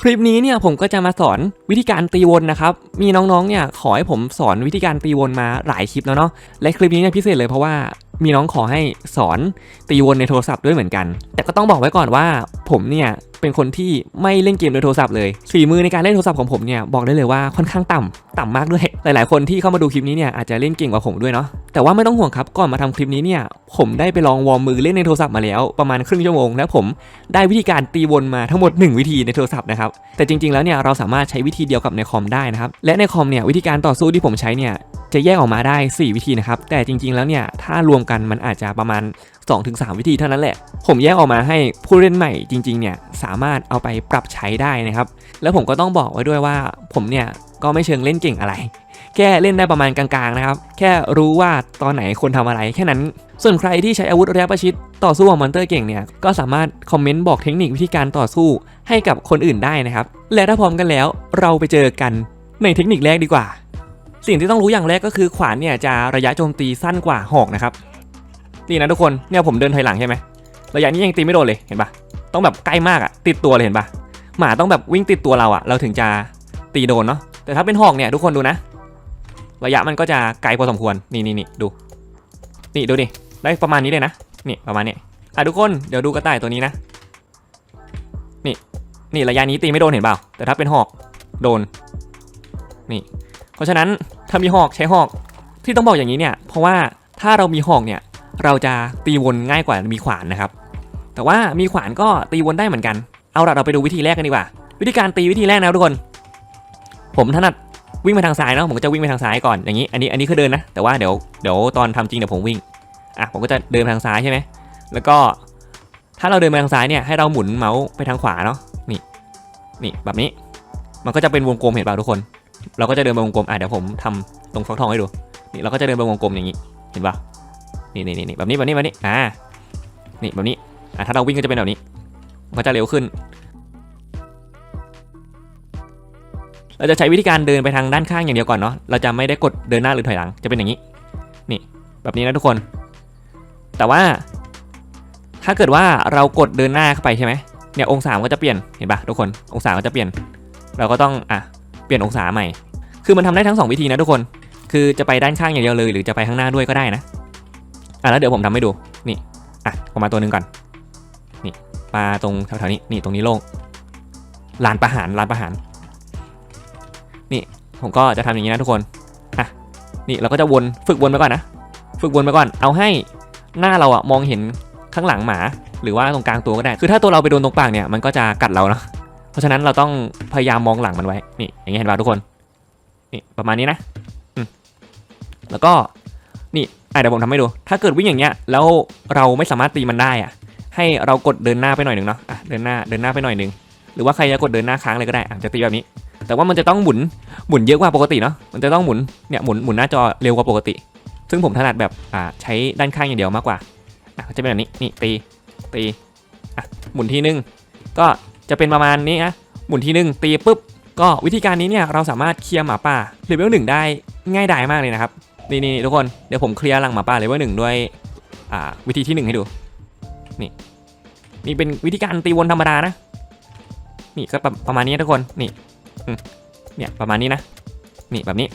คลิปนี้เนี่ยผมก็จะมาสอนวิธีการตีวนนะครับ มีน้องๆเนี่ยขอให้ผมสอนวิธีการตีวนมาหลายคลิปแล้วเนาะ และคลิปนี้เนี่ยพิเศษเลยเพราะว่า มีน้องขอให้สอนตีวนในโทรศัพท์ด้วยเหมือนกัน แต่ก็ต้องบอกไว้ก่อนว่าผมเนี่ยเป็นคนที่ไม่เล่นเกมโดยโทรศัพท์เลยฝีมือในการเล่นโทรศัพท์ของผมเนี่ยบอกได้เลยว่าค่อนข้างต่ำต่ำมากด้วย หลาย ๆ คนที่เข้ามาดูคลิปนี้เนี่ยอาจจะเล่นเก่งกว่าผมด้วยเนาะแต่ว่าไม่ต้องห่วงครับก่อนมาทำคลิปนี้เนี่ยผมได้ไปลองวอร์มมือเล่นในโทรศัพท์มาแล้วประมาณครึ่งชั่วโมงและผมได้วิธีการตีวนมาทั้งหมด 1 วิธีในโทรศัพท์นะครับแต่จริง ๆ แล้วเนี่ยเราสามารถใช้วิธีเดียวกับในคอมได้นะครับและในคอมเนี่ยวิธีการต่อสู้ที่ผมใช้เนี่ยจะแยกออกมาได้ 4 วิธีนะครับแต่จริง ๆ แล้วเนี่ยถ้ารวมกันมันอาจจะประมาณ 2-3 วิธีเท่านั้นแหละ ผมแยกออกมาให้ผู้เล่นใหม่จริงๆเนี่ยสามารถเอาไปปรับใช้ได้นะครับ แล้วผมก็ต้องบอกไว้ด้วยว่าผมเนี่ยก็ไม่เชิงเล่นเก่งอะไร แค่เล่นได้ประมาณกลางๆนะครับ แค่รู้ว่าตอนไหนคนทำอะไรแค่นั้น ส่วนใครที่ใช้อาวุธระยะประชิดต่อสู้กับมอนเตอร์เก่งเนี่ย ก็สามารถคอมเมนต์บอกเทคนิควิธีการต่อสู้ให้กับคนอื่นได้นะครับ และถ้าพร้อมกันแล้วเราไปเจอกันในเทคนิคแรกดีกว่า สิ่งที่ต้องรู้อย่างแรกก็คือขวานเนี่ยจะระยะโจมตีสั้นกว่าหอกนะครับ นี่นะทุกคนเนี่ยผมเดินถอยหลังใช่ไหมระยะนี้ยังตีไม่โดนเลยเห็นปะต้องแบบใกล้มากอะติดตัวเลยเห็นปะหมาต้องแบบวิ่งติดตัวเราอะเราถึงจะตีโดนเนาะแต่ถ้าเป็นหอกเนี่ยทุกคนดูนะ ระยะมันก็จะไกลพอสมควรนี่นี่นี่ดู นี่ดูดิได้ประมาณนี้เลยนะนี่ประมาณนี้อะทุกคนเดี๋ยวดูกระต่ายตัวนี้นะ นี่นี่ระยะนี้ตีไม่โดนเห็นเปล่า แต่ถ้าเป็นหอกโดนนี่ เพราะฉะนั้นถ้ามีหอกใช้หอกที่ต้องบอกอย่างนี้เนี่ย เพราะว่าถ้าเรามีหอกเนี่ย เราจะตีวนง่ายกว่ามีขวานนะครับ แต่ว่ามีขวานก็ตีวนได้เหมือนกัน เอาละเราไปดูวิธีแรกกันดีกว่า วิธีการตีวิธีแรกนะทุกคน ผมถนัดวิ่งไปทางซ้ายเนาะผมก็จะวิ่งไปทางซ้ายก่อนอย่างนี้ อันนี้อันนี้คือเดินนะ แต่ว่าเดี๋ยวเดี๋ยวตอนทำจริงเดี๋ยวผมวิ่งอะผมก็จะเดินทางซ้ายใช่ไหมแล้วก็ถ้าเราเดินไปทางซ้ายเนี่ยให้เราหมุนเมาส์ไปทางขวาเนาะนี่นี่แบบนี้ มันก็จะเป็นวงกลมเห็นป่ะทุกคน เราก็จะเดินไปวงกลมอะเดี๋ยวผมทำตรงฟักทองให้ดูนี่เราก็จะเดินไปวงกลมอย่างนี้เห็นป่ะ นี่นี่นี่แบบนี้แบบนี้แบบนี้อ่านี่แบบนี้อะถ้าเราวิ่งก็จะเป็นแบบนี้มันก็จะเร็วขึ้น เราจะใช้วิธีการเดินไปทางด้านข้างอย่างเดียวก่อนเนาะเราจะไม่ได้กดเดินหน้าหรือถอยหลังจะเป็นอย่างนี้ นี่แบบนี้นะทุกคน แต่ว่า ถ้าเกิดว่าเรากดเดินหน้าเข้าไปใช่ไหมเนี่ยองศาก็จะเปลี่ยนเห็นปะทุกคนองศาก็จะเปลี่ยน เราก็ต้องอะเปลี่ยนองศาใหม่ คือมันทำได้ทั้งสองวิธีนะทุกคน คือจะไปด้านข้างอย่างเดียวเลย หรือจะไปข้างหน้าด้วยก็ได้นะ อะแล้วเดี๋ยวผมทำให้ดูนี่อะออกมาตัวหนึ่งก่อนนี่มาตรงแถวๆนี้นี่ตรงนี้โล่งลานประหารลานประหารนี่ผมก็จะทำอย่างนี้นะทุกคนอะนี่เราก็จะวนฝึกวนไปก่อนนะฝึกวนไปก่อน เอาให้หน้าเราอะมองเห็นข้างหลังหมา หรือว่าตรงกลางตัวก็ได้ คือถ้าตัวเราไปโดนตรงปากเนี่ยมันก็จะกัดเราเนาะเพราะฉะนั้นเราต้องพยายามมองหลังมันไว้นี่อย่างเงี้ยเห็นป่ะทุกคนนี่ประมาณนี้นะอืมแล้วก็ อะเดี๋ยวผมทำให้ดู ถ้าเกิดวิ่งอย่างเงี้ยแล้วเราไม่สามารถตีมันได้อะ ให้เรากดเดินหน้าไปหน่อยหนึ่งเนาะอะเดินหน้าเดินหน้าไปหน่อยหนึ่งหรือว่าใครจะกดเดินหน้าค้างเลยก็ได้อะจะตีแบบนี้ แต่ว่ามันจะต้องหมุนหมุนเยอะกว่าปกติเนาะมันจะต้องหมุนเนี่ยหมุนหมุนหน้าจอเร็วกว่าปกติ ซึ่งผมถนัดแบบอ่าใช้ด้านข้างอย่างเดียวมากกว่าอะจะเป็นแบบนี้นี่ตีตีอะหมุนทีนึงก็จะเป็นประมาณนี้นะหมุนทีนึงตีปุ๊บก็วิธีการนี้เนี่ยเราสามารถเคลียร์หมาป่าเลเวลหนึ่งได้ง่ายดายมากเลยนะครับ นี่นี่ทุกคนเดี๋ยวผมเคลียร์หลังหมาป่าเลเวลหนึ่งด้วยอ่าวิธีที่หนึ่งให้ดู นี่นี่เป็นวิธีการตีวนธรรมดานะ นี่ก็ประประมาณนี้ทุกคนนี่เนี่ยประมาณนี้นะนี่แบบนี้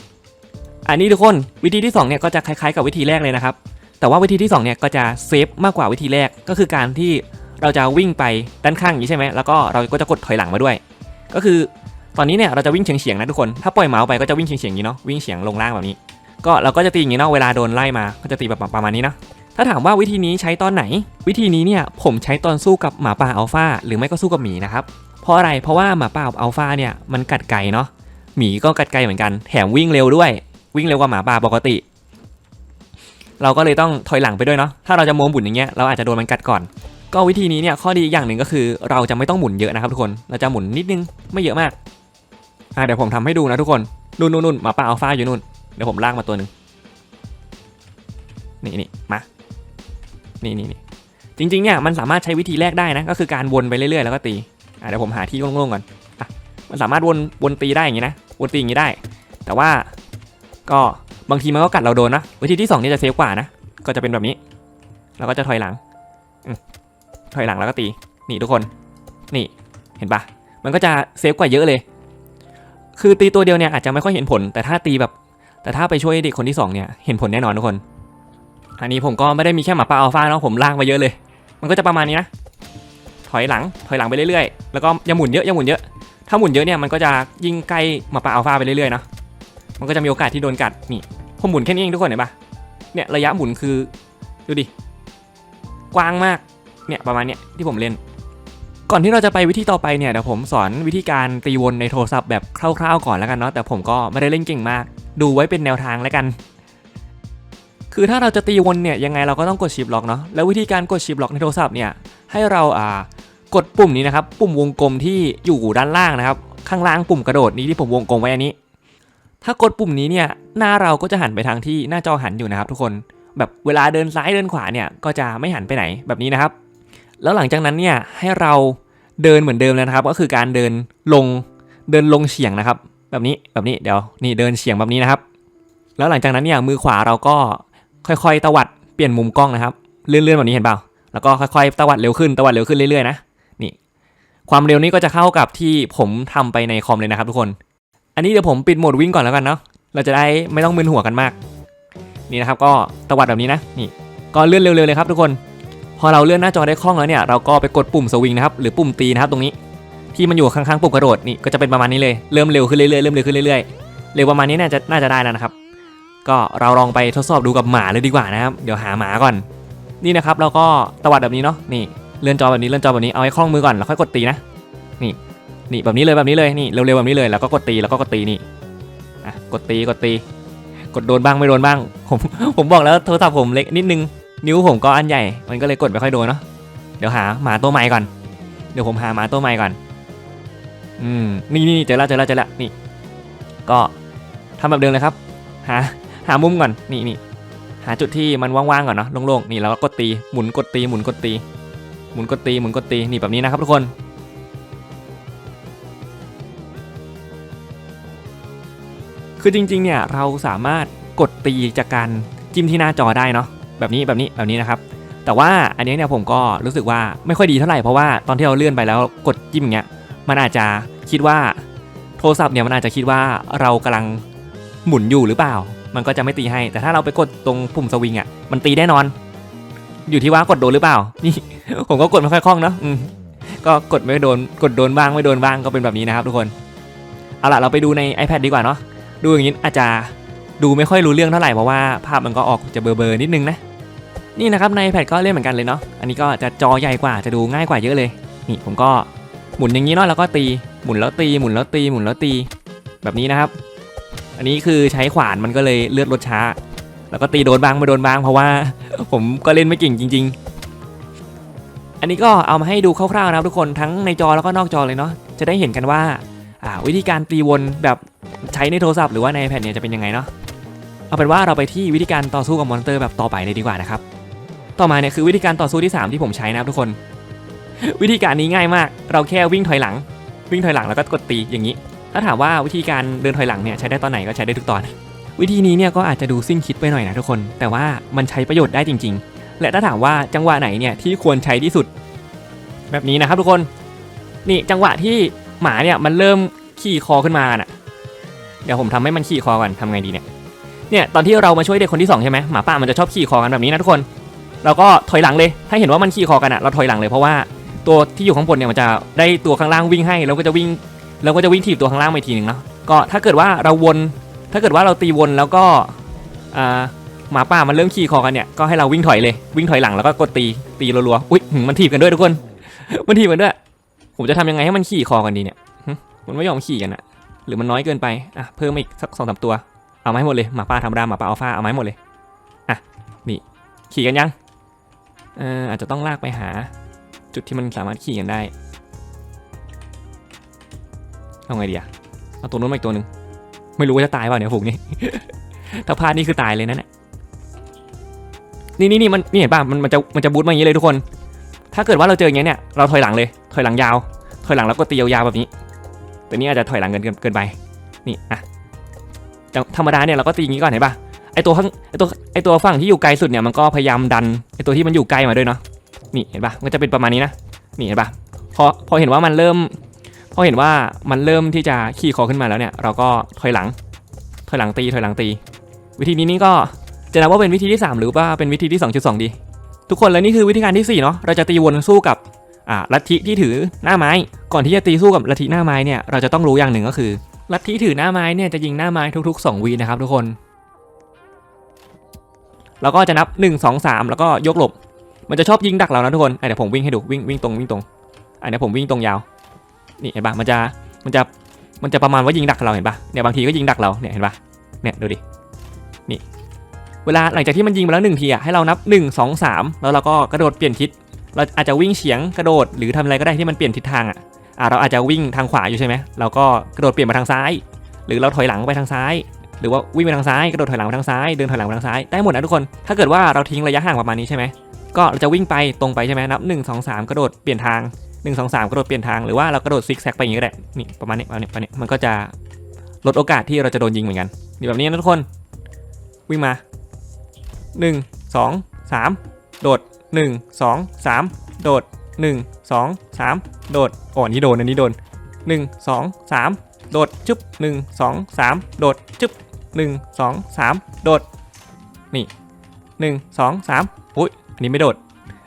อันนี้ทุกคนวิธีที่2เนี่ยก็จะคล้ายๆกับวิธีแรกเลยนะครับ แต่ว่าวิธีที่2เนี่ยก็จะเซฟมากกว่าวิธีแรกก็คือการที่เราจะวิ่งไปด้านข้างอย่างนี้ใช่ไหมแล้วก็เราก็จะกดถอยหลังมาด้วย ก็คือตอนนี้เนี่ยเราจะวิ่งเฉียงๆนะทุกคน ถ้าปล่อยเมาส์ไปก็จะวิ่งเฉียงๆอย่างนี้เนาะวิ่งเฉียงลงล่างแบบนี้ ก็เราก็จะตีอย่างนี้เนาะเวลาโดนไล่มาก็จะตีแบบประมาณนี้นะถ้าถามว่าวิธีนี้ใช้ตอนไหน วิธีนี้เนี่ยผมใช้ตอนสู้กับหมาป่าอัลฟาหรือไม่ก็สู้กับหมีนะครับเพราะอะไรเพราะว่าหมาป่าอัลฟาเนี่ยมันกัดไกลเนาะหมีก็กัดไกลเหมือนกันแถมวิ่งเร็วด้วย วิ่งเร็วกว่าหมาป่าปกติ เราก็เลยต้องถอยหลังไปด้วยเนาะถ้าเราจะโมหมุนอย่างเงี้ยเราอาจจะโดนมันกัดก่อน ก็วิธีนี้เนี่ยข้อดีอีกอย่างหนึ่งก็คือ เราจะไม่ต้องหมุนเยอะนะครับทุกคนเราจะหมุนนิดนึงไม่เยอะมากอะเดี๋ยวผมทำให้ดูนะทุกคนนู่นนู่นนู่นหมาป่าอัลฟาอยู่นู่น เดี๋ยวผมลากมาตัวหนึ่งนี่นี่มา นี่นี่นี่จริงๆเนี่ยมันสามารถใช้วิธีแรกได้นะ ก็คือการวนไปเรื่อยๆแล้วก็ตีอะเดี๋ยวผมหาที่โล่งๆก่อนอะมันสามารถวนวนตีได้อย่างนี้นะวนตีอย่างนี้ได้ แต่ว่าก็บางทีมันก็กัดเราโดนนะวิธีที่2นี่จะเซฟกว่านะก็จะเป็นแบบนี้เราก็จะถอยหลังอถอยหลังแล้วก็ตีนี่ทุกคน นี่เห็นปะมันก็จะเซฟกว่าเยอะเลย คือตีตัวเดียวเนี่ยอาจจะไม่ค่อยเห็นผล แต่ถ้าตีแบบ แต่ถ้าไปช่วยเด็กคนที่สองเนี่ยเห็นผลแน่นอนทุกคน อันนี้ผมก็ไม่ได้มีแค่หมาป่าอัลฟาเนาะผมลากมาเยอะเลย มันก็จะประมาณนี้นะ ถอยหลังถอยหลังไปเรื่อยๆ แล้วก็อย่าหมุนเยอะอย่าหมุนเยอะ ถ้าหมุนเยอะเนี่ยมันก็จะยิ่งใกล้หมาป่าอัลฟาไปเรื่อยๆเนาะมันก็จะมีโอกาสที่โดนกัดนี่ผมหมุนแค่นี้เองทุกคนเห็นปะเนี่ยระยะหมุนคือดูดิกว้างมากเนี่ยประมาณเนี้ยที่ผมเล่น ก่อนที่เราจะไปวิธีต่อไปเนี่ยเดี๋ยวผมสอนวิธีการตีวนในโทรศัพท์แบบคร่าวๆก่อนแล้วกันเนาะแต่ผมก็ไม่ได้เล่นเก่งมาก ดูไว้เป็นแนวทางแล้วกัน คือถ้าเราจะตีวนเนี่ยยังไงเราก็ต้องกดชิปล็อกเนาะแล้ววิธีการกดชิปล็อกในโทรศัพท์เนี่ยให้เราอ่ากดปุ่มนี้นะครับปุ่มวงกลมที่อยู่ด้านล่างนะครับ ข้างล่างปุ่มกระโดดนี้ที่ผมวงกลมไว้อันนี้ ถ้ากดปุ่มนี้เนี่ยหน้าเราก็จะหันไปทางที่หน้าจอหันอยู่นะครับ ทุกคนแบบเวลาเดินซ้ายเดินขวาเนี่ยก็จะไม่หันไปไหนแบบนี้นะครับ แล้วหลังจากนั้นเนี่ยให้เราเดินเหมือนเดิมเลยนะครับ ก็คือการเดินลงเดินลงเฉียงนะครับ แบบนี้แบบนี้เดี๋ยวนี่เดินเฉียงแบบนี้นะครับ แล้วหลังจากนั้นเนี่ยมือขวาเราก็ค่อยๆตวัดเปลี่ยนมุมกล้องนะครับเลื่อนๆแบบนี้เห็นเปล่าแล้วก็ค่อยๆตวัดเร็วขึ้นตวัดเร็วขึ้นเรื่อยๆนะนี่ ความเร็วนี้ก็จะเข้ากับที่ผมทำไปในคอมเลยนะครับทุกคน อันนี้เดี๋ยวผมปิดโหมดวิ่งก่อนแล้วกันเนาะเราจะได้ไม่ต้องมึนหัวกันมาก นี่นะครับก็ตวัดแบบนี้นะนี่ก็เลื่อนเร็วๆเลยครับทุกคน พอเราเลื่อนหน้าจอได้คล่องแล้วเนี่ยเราก็ไปกดปุ่มสวิงนะครับหรือปุ่มตีนะครับตรงนี้ ที่มันอยู่ข้างๆปุ่มกระโดดนี่ก็จะเป็นประมาณนี้เลยเริ่มเร็วขึ้นเรื่อยๆเริ่มเร็วขึ้นเรื่อยๆเร็วประมาณนี้น่าจะน่าจะได้แล้วนะครับ ก็เราลองไปทดสอบดูกับหมาเลยดีกว่านะครับเดี๋ยวหาหมาก่อน นี่นะครับเราก็ตวัดแบบนี้เนาะนี่เลื่อนจอแบบนี้เลื่อนจอแบบนี้เอาให้คล่องมือก่อนแล้วค่อยกดตีนะนี่นี่แบบนี้เลยแบบนี้เลยนี่เร็วๆแบบนี้เลยแล้วก็กดตีแล้วก็กดตีนี่อะกดตีกดตี กดโดนบ้างไม่โดนบ้างผมผมบอกแล้วโทรศัพท์ผมเล็กนิดนึงนิ้วผมก็อันใหญ่ มันก็เลยกดไม่ค่อยโดนเนาะเดี๋ยวหาหมาตัวใหม่ก่อน เดี๋ยวผมหาหมาตัวใหม่ก่อน อืมนี่นี่เจอแล้วเจอแล้วเจอแล้วนี่ ก็ทำแบบเดิมเลยครับ หาหามุมก่อนนี่นี่หาจุดที่มันว่างๆก่อนเนาะโล่งๆนี่แล้วก็กดตีหมุนกดตีหมุนกดตี หมุนกดตีหมุนกดตีนี่แบบนี้นะครับทุกคนคือจริงๆเนี่ยเราสามารถกดตีจากการจิ้มที่หน้าจอได้เนาะแบบนี้แบบนี้แบบนี้นะครับ แต่ว่าอันนี้เนี่ยผมก็รู้สึกว่าไม่ค่อยดีเท่าไหร่เพราะว่าตอนที่เราเลื่อนไปแล้วกดจิ้มอย่างเงี้ย มันอาจจะคิดว่าโทรศัพท์เนี่ยมันอาจจะคิดว่าเรากำลังหมุนอยู่หรือเปล่า มันก็จะไม่ตีให้ แต่ถ้าเราไปกดตรงปุ่มสวิงอะ มันตีแน่นอน อยู่ที่ว่ากดโดนหรือเปล่า นี่ ผมก็กดไม่ค่อยคล่องเนาะก็กดไม่โดน กดโดนบ้างไม่โดนบ้างก็เป็นแบบนี้นะครับทุกคน เอาล่ะเราไปดูใน iPad ดีกว่าเนาะ ดูอย่างนี้อาจจะดูไม่ค่อยรู้เรื่องเท่าไหร่เพราะว่าภาพมันก็ออกจะเบลอๆนิดนึงนะ นี่นะครับใน iPad ก็เล่นเหมือนกันเลยเนาะ อันนี้ก็จะจอใหญ่กว่าจะดูง่ายกว่าเยอะเลย นี่ผมก็ หมุนอย่างนี้เนาะแล้วก็ตีหมุนแล้วตีหมุนแล้วตีหมุนแล้วตีแบบนี้นะครับ อันนี้คือใช้ขวานมันก็เลยเลือดลดช้า แล้วก็ตีโดนบางไม่โดนบางเพราะว่าผมก็เล่นไม่เก่งจริง ๆ อันนี้ก็เอามาให้ดูคร่าวๆนะครับทุกคนทั้งในจอแล้วก็นอกจอเลยเนาะจะได้เห็นกันว่าาวิธีการตีวนแบบใช้ในโทรศัพท์หรือว่าใน iPad เนี่ยจะเป็นยังไงเนาะเอาเป็นว่าเราไปที่วิธีการต่อสู้กับมอนสเตอร์แบบต่อไปเลยดีกว่านะครับต่อมาเนี่ยคือวิธีการต่อสู้ที่ 3 ที่ผมใช้นะครับทุกคน วิธีการนี้ง่ายมาก เราแค่วิ่งถอยหลัง วิ่งถอยหลังแล้วก็กดตีอย่างนี้ ถ้าถามว่าวิธีการเดินถอยหลังเนี่ยใช้ได้ตอนไหนก็ใช้ได้ทุกตอน วิธีนี้เนี่ยก็อาจจะดูสิ้นคิดไปหน่อยนะทุกคน แต่ว่ามันใช้ประโยชน์ได้จริง ๆ และถ้าถามว่าจังหวะไหนเนี่ยที่ควรใช้ที่สุด แบบนี้นะครับทุกคน นี่จังหวะที่หมาเนี่ยมันเริ่มขี่คอขึ้นมาน่ะ เดี๋ยวผมทำให้มันขี่คอก่อนทำไงดีเนี่ย เนี่ยตอนที่เรามาช่วยเด็กคนที่สองใช่ไหมหมาป่ามันจะชอบขี่คอกันแบบนี้นะทุกคน เราก็ถอยหลังเลย ถ้าเห็นว่ามันขี่คอกันอะเราถอยหลังเลยเพราะว่า ตัวที่อยู่ข้างบนเนี่ยมันจะได้ตัวข้างล่างวิ่งให้แล้วก็จะวิ่งแล้วก็จะวิ่งถีบตัวข้างล่างไปทีหนึ่งเนาะก็ถ้าเกิดว่าเราวน ถ้าเกิดว่าเราตีวนแล้วก็อ่าหมาป่ามันเริ่มขี่คอกันเนี่ยก็ให้เราวิ่งถอยเลยวิ่งถอยหลังแล้วก็กดตีตีรัวๆอุ้ยมันถีบกันด้วยทุกคน มันถีบกันด้วย ผมจะทำยังไงให้มันขี่คอกันดีเนี่ยมันไม่ยอมขี่กันอะหรือมันน้อยเกินไปอะเพิ่มอีกสักสองสามตัวเอาไม้หมดเลยหมาป่าธรรมดาหมาป่าอัลฟาเอาไม้หมดเลยอะนี่ขี่กันยังเอออาจจะต้องลากไปหา จุดที่มันสามารถขี่กันได้ เอาไงดีอะเอาตัวนู้นมาอีกตัวหนึ่งไม่รู้ว่าจะตายเปล่าเนี่ยฝูงนี้ ถ้าพลาดนี่คือตายเลยนะเนี่ยนี่นี่นี่มันนี่เห็นป่ะมันมันจะมันจะบูทมาอย่างนี้เลยทุกคน ถ้าเกิดว่าเราเจออย่างเงี้ยเนี่ยเราถอยหลังเลย ถอยหลังยาว ถอยหลังแล้วก็ตียาวๆแบบนี้ แต่นี่อาจจะถอยหลังเกินเกินไป นี่อะธรรมดาเนี่ยเราก็ตีอย่างนี้ก่อนเห็นปะไอตัวข้างไอตัวไอตัวฝั่งที่อยู่ไกลสุดเนี่ยมันก็พยายามดันไอตัวที่มันอยู่ใกลมาด้วยเนาะ นี่เห็นปะมันจะเป็นประมาณนี้นะนี่เห็นปะพอพอเห็นว่ามันเริ่ม พอเห็นว่ามันเริ่มที่จะขี่คอขึ้นมาแล้วเนี่ย เราก็ถอยหลัง ถอยหลังตีถอยหลังตี วิธีนี้นี่ก็จะนับว่าเป็นวิธีที่ 3 หรือว่าเป็นวิธีที่ 2.2 ดี ทุกคนแล้วนี่คือวิธีการที่4เนาะเราจะตีวนสู้กับอ่าลัทธิที่ถือหน้าไม้ ก่อนที่จะตีสู้กับลัทธิหน้าไม้เนี่ยเราจะต้องรู้อย่างหนึ่งก็คือลัทธิถือหน้าไม้เนี่ยจะยิงหน้าไม้ทุกๆ 2วีนะครับทุกคนแล้วก็จะนับ 1 2 3 แล้วก็ยกหลบ มันจะชอบยิงดักเรานะทุกคนอะเดี๋ยวผมวิ่งให้ดูวิ่งวิ่งตรงวิ่งตรงอันนี้ผมวิ่งตรงยาว นี่เห็นปะมันจะมันจะมันจะประมาณว่ายิงดักเราเห็นปะเนี่ยบางทีก็ยิงดักเราเนี่ยเห็นปะเนี่ยดูดินี่เวลาหลังจากที่มันยิงไปแล้วหนึ่งทีอะให้เรานับ 1 2 3 แล้วเราก็กระโดดเปลี่ยนทิศเราอาจจะวิ่งเฉียงกระโดดหรือทำอะไรก็ได้ที่มันเปลี่ยนทิศทางอะอ่าเราอาจจะวิ่งทางขวาอยู่ใช่ไหมเราก็กระโดดเปลี่ยนมาทางซ้าย หรือเราถอยหลังไปทางซ้าย หรือว่าวิ่งไปทางซ้ายกระโดดถอยหลังไปทางซ้ายเดินถอยหลังไปทางซ้ายได้หมดนะทุกคน ถ้าเกิดว่าเราทิ้งระยะห่างประมาณนี้ใช่ไหม ก็เราจะวิ่งไปตรงไปใช่ไหมนับ 1 2 3 กระโดดเปลี่ยนทาง 1 2 3 กระโดดเปลี่ยนทางหรือว่าเรากระโดดซิกแซกไปอย่างนี้ก็ได้นี่ประมาณนี้ประมาณนี้ประมาณนี้มันก็จะลดโอกาสที่เราจะโดนยิงเหมือนกันนี่แบบนี้นะทุกคนวิ่งมา 1 2 3 โดด 1 2 3 โดด 1 2 3 โดดอ๋อนนี้โดนอันนี้โดน 1 2 3 โดดจึ๊บ1 2 3 โดดจึ๊บ1 2 3 โดดนี่ 1 2 3 อันนี้ไม่โดด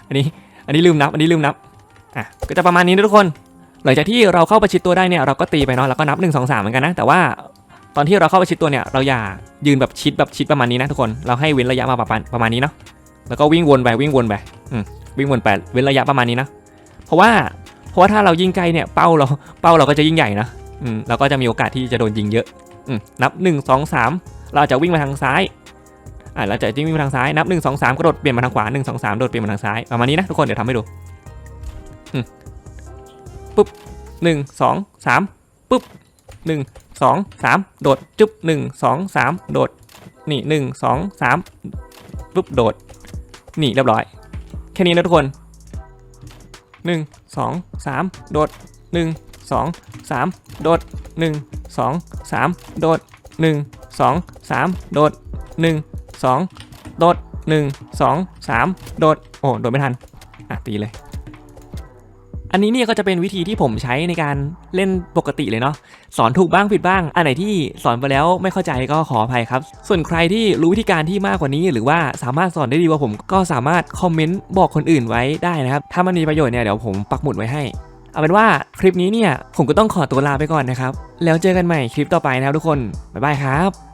อันนี้ อันนี้ลืมนับ อันนี้ลืมนับ อะ ก็จะประมาณนี้นะทุกคน หลังจากที่เราเข้าประชิดตัวได้เนี่ย เราก็ตีไปเนาะ แล้วก็นับ 1 2 3 เหมือนกันนะ แต่ว่าตอนที่เราเข้าประชิดตัวเนี่ย เราอย่ายืนแบบชิดแบบชิดประมาณนี้นะทุกคน เราให้เว้นระยะมาประมาณประมาณนี้เนาะ แล้วก็วิ่งวนไปวิ่งวนไป อืม วิ่งวนไปเว้นระยะประมาณนี้นะ เพราะว่า เพราะว่าถ้าเรายิงไกลเนี่ย เป้าเรา เป้าเราก็จะยิ่งใหญ่นะ อืม เราก็จะมีโอกาสที่จะโดนยิงเยอะ อืม นับ 1 2 3 เราอาจจะวิ่งมาทางซ้าย อ่าเราจะวิ่งมาทางซ้ายนับ1 2 3กระโดดเปลี่ยนมาทางขวา1 2 3โดดเปลี่ยนมาทางซ้ายประมาณนี้นะทุกคนเดี๋ยวทำให้ดูอืมปุ๊บ1 2 3ปุ๊บ1 2 3โดดจุ๊บ1 2 3โดดนี่1 2 3ปุ๊บโดดนี่เรียบร้อย แค่นี้นะทุกคน1 2 3โดด1 2 3โดด1 2 3โดด1 2 3โดด1 2 โดด 1 2 3 โดด โอ้โดดไม่ทัน อะตีเลย อันนี้เนี่ยก็จะเป็นวิธีที่ผมใช้ในการเล่นปกติเลยเนาะสอนถูกบ้างผิดบ้าง อันไหนที่สอนไปแล้วไม่เข้าใจก็ขออภัยครับ ส่วนใครที่รู้วิธีการที่มากกว่านี้ หรือว่าสามารถสอนได้ดีกว่าผมก็สามารถคอมเมนต์บอกคนอื่นไว้ได้นะครับ ถ้ามันมีประโยชน์เนี่ยเดี๋ยวผมปักหมุดไว้ให้เอาเป็นว่าคลิปนี้เนี่ยผมก็ต้องขอตัวลาไปก่อนนะครับ แล้วเจอกันใหม่คลิปต่อไปนะครับทุกคน บ๊ายบายครับ